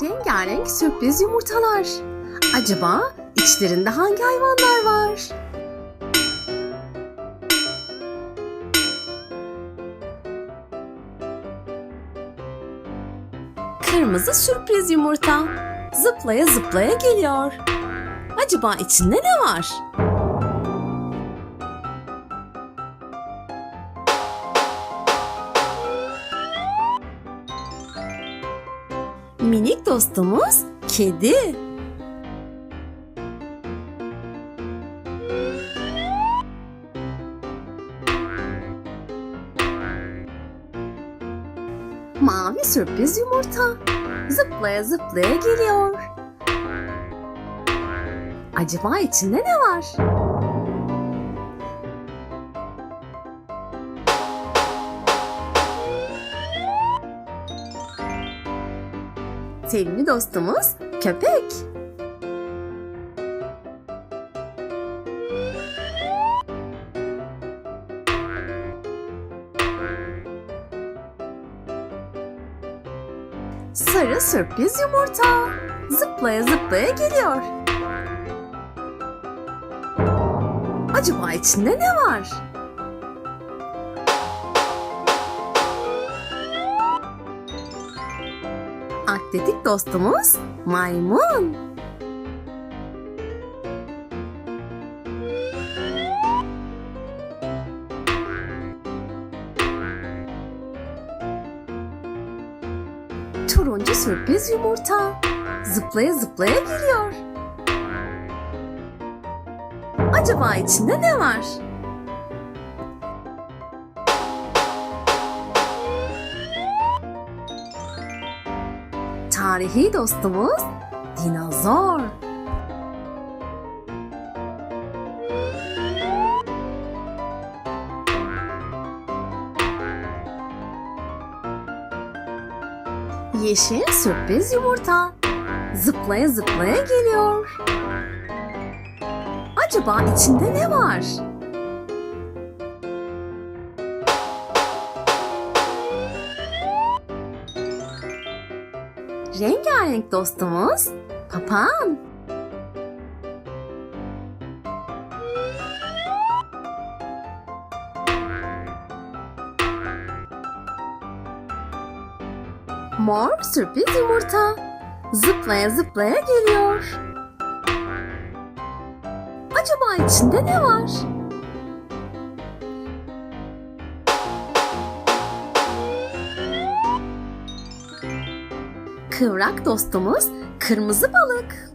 Rengarenk sürpriz yumurtalar. Acaba içlerinde hangi hayvanlar var? Kırmızı sürpriz yumurta. Zıplaya zıplaya geliyor. Acaba içinde ne var? Minik dostumuz kedi. Mavi sürpriz yumurta. Zıplaya zıplaya geliyor. Acaba içinde ne var? Sevimli dostumuz köpek. Sarı sürpriz yumurta. Zıplaya zıplaya geliyor. Acaba içinde ne var? Atletik dostumuz maymun. Turuncu sürpriz yumurta. Zıplaya zıplaya geliyor. Acaba içinde ne var? Tarihi dostumuz dinozor. Yeşil sürpriz yumurta. Zıplaya zıplaya geliyor. Acaba içinde ne var? Rengarenk dostumuz papağan. Mor sürpriz yumurta. Zıplaya zıplaya geliyor. Acaba içinde ne var? Kıvrak dostumuz kırmızı balık.